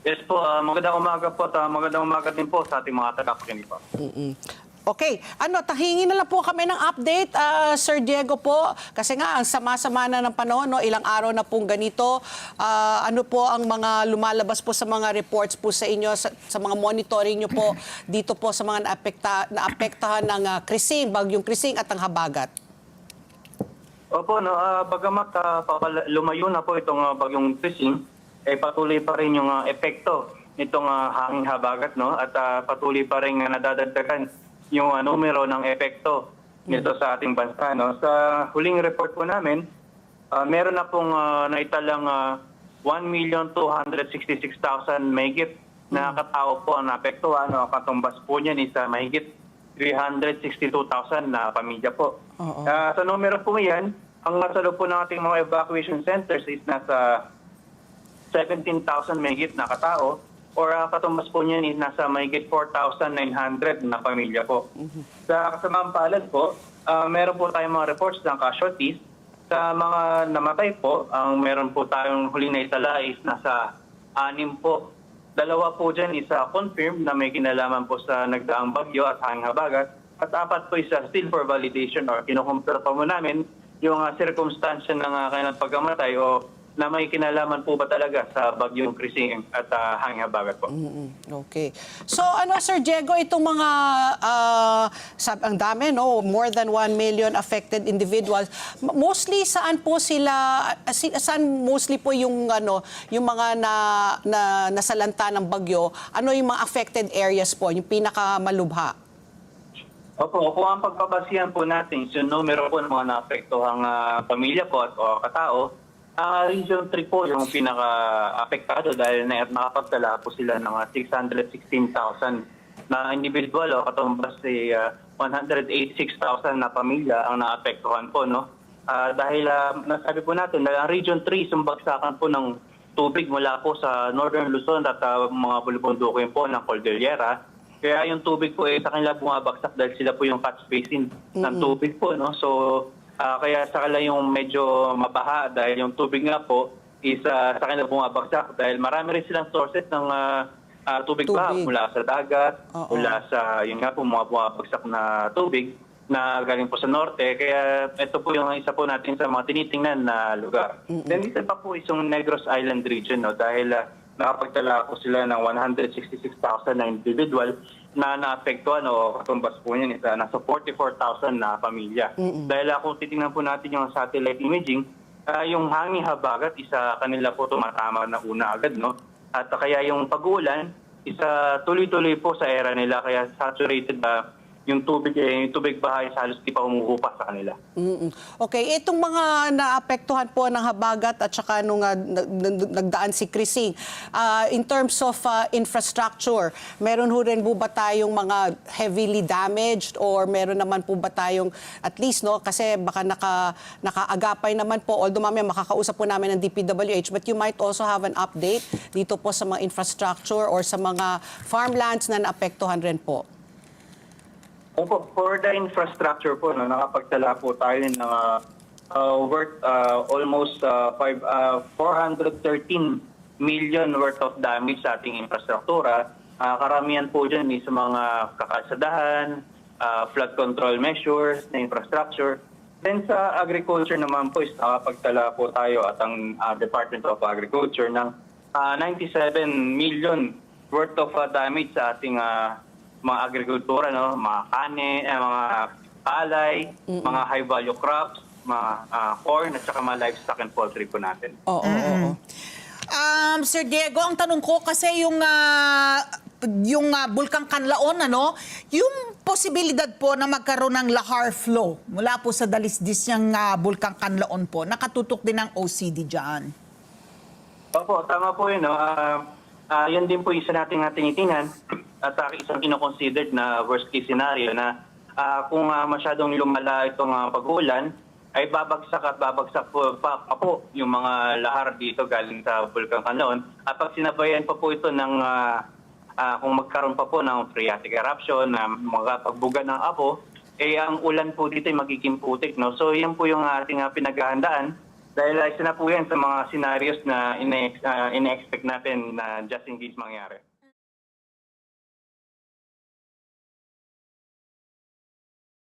Yes po, ah, magandang umaga po at ah, magandang umaga din po sa ating mga tagapakinig po. Mm-mm. Okay, ano, tahingi na lang po kami ng update, ah, Sir Diego po. Kasi nga, ang sama-sama na ng panahon, no? ilang araw na pong ganito. Ah, ano po ang mga lumalabas po sa mga reports po sa inyo, sa, sa mga monitoring nyo po dito po sa mga naapekta, naapektahan ng ah, krising, bagyong krising at ang habagat? Opo, no, ah, bagamat papala- lumayo na po itong ah, bagyong fishing, eh patuloy pa rin yung ah, epekto nitong ah, hanging habagat, no? At ah, patuloy pa rin ah, nadadagdagan yung ah, numero ng epekto nito sa ating bansa, no? Sa huling report po namin, ah, meron na pong ah, naitalang ah, 1,266,000 mahigit na katao po ang naapektuhan, no? Katumbas po niyan is ah, mahigit 362,000 na pamilya po. Ah, sa numero po yan, ang nasalo po ng ating mga evacuation centers is nasa 17,000 mahigit na katao or uh, katumbas po niyan is nasa mahigit 4,900 na pamilya po. Sa kasamaang palad po, ah, meron po tayong mga reports ng casualties. Sa mga namatay po, ang meron po tayong huling na itala is nasa anim po. Dalawa po dyan is uh, confirmed na may kinalaman po sa nagdaang bagyo at hanging habagat. At apat po is uh, still for validation or kinukumpira pa mo namin yung uh, circumstance ng uh, kanilang pagkamatay o na may kinalaman po ba talaga sa bagyong Krising at uh, hanging habagat po. Mm, Okay. So ano Sir Diego itong mga ah, sab ang dami no? More than 1 million affected individuals. Mostly saan po sila si- saan mostly po yung ano yung mga na, na nasalanta ng bagyo? Ano yung mga affected areas po yung pinakamalubha? Opo, kung ang pagbabasihan po natin sa numero po ng mga naapektuhang ah, pamilya po at o katao, ah Region 3 po yung pinaka-apektado dahil na nakapagtala po sila ng ah, 616,000 na individual o katumbas si ah, 186,000 na pamilya ang naapektuhan po. no Ah, dahil ah, nasabi po natin na ang Region 3 sumbagsakan po ng tubig mula po sa Northern Luzon at ah, mga bulubundukin po ng Cordillera. Kaya yung tubig po eh, sa kanila bumabagsak dahil sila po yung catch basin ng tubig po. No? So, ah, kaya sa kanila yung medyo mabaha dahil yung tubig nga po is ah, sa kanila bumabagsak dahil marami rin silang sources ng ah, ah, tubig, pa Tubig. mula sa dagat, Oo. mula sa yun nga po mga bumabagsak na tubig na galing po sa norte. Kaya ito po yung isa po natin sa mga tinitingnan na lugar. Then isa pa po is yung Negros Island region no dahil ah, nakapagtala po sila ng 166,000 na individual na naapektuhan o katumbas po niyan isa nasa 44,000 na pamilya. Dahil ah, kung titingnan po natin yung satellite imaging, ah, yung hanging habagat isa kanila po tumatama na una agad no. At kaya yung pag-uulan isa tuloy-tuloy po sa era nila kaya saturated ba yung tubig eh, yung tubig bahay sa halos di pa humuhupa sa kanila. Mm-mm. Okay, itong mga naapektuhan po ng habagat at saka nung nag- nagdaan si Krising, ah, in terms of ah, infrastructure, meron ho rin po ba tayong mga heavily damaged or meron naman po ba tayong at least no kasi baka naka nakaagapay naman po although mamaya makakausap po namin ng DPWH but you might also have an update dito po sa mga infrastructure or sa mga farmlands na naapektuhan rin po. Opo, for the infrastructure po, no, nakapagtala po tayo ng uh, uh, worth uh, almost uh, five, uh, 413 million worth of damage sa ating infrastruktura. Uh, karamihan po dyan is mga kakalsadahan, uh, flood control measures na infrastructure. Then sa agriculture naman po is nakapagtala po tayo at ang uh, Department of Agriculture ng uh, 97 million worth of uh, damage sa ating uh, mga agrikultura, no? mga kane, eh, mga palay, mga high-value crops, mga ah, corn, at saka mga livestock and poultry po natin. Oo, oo, oo. Um, Sir Diego, ang tanong ko kasi yung ah, yung ah, Bulkang Kanlaon ano, yung posibilidad po na magkaroon ng lahar flow mula po sa dalisdis niyang ah, Bulkang Kanlaon po, nakatutok din ang OCD diyan. Opo, tama po yun. No? Ah, ah, yan din po isa nating uh, tinitingnan at uh, isang kinoconsidered na worst case scenario na ah, kung ah, masyadong lumala itong ah, pag-uulan, ay babagsak at babagsak po pa, pa po yung mga lahar dito galing sa Bulkang Kanlaon. At pag sinabayan pa po ito ng ah, ah, kung magkaroon pa po ng phreatic eruption, na mga pagbuga ng apo, eh ang ulan po dito ay magiging putik. No? So yan po yung ating ah, pinaghahandaan Dahil isa na po yan sa mga scenarios na ine- ah, ine-expect natin na just in case mangyari.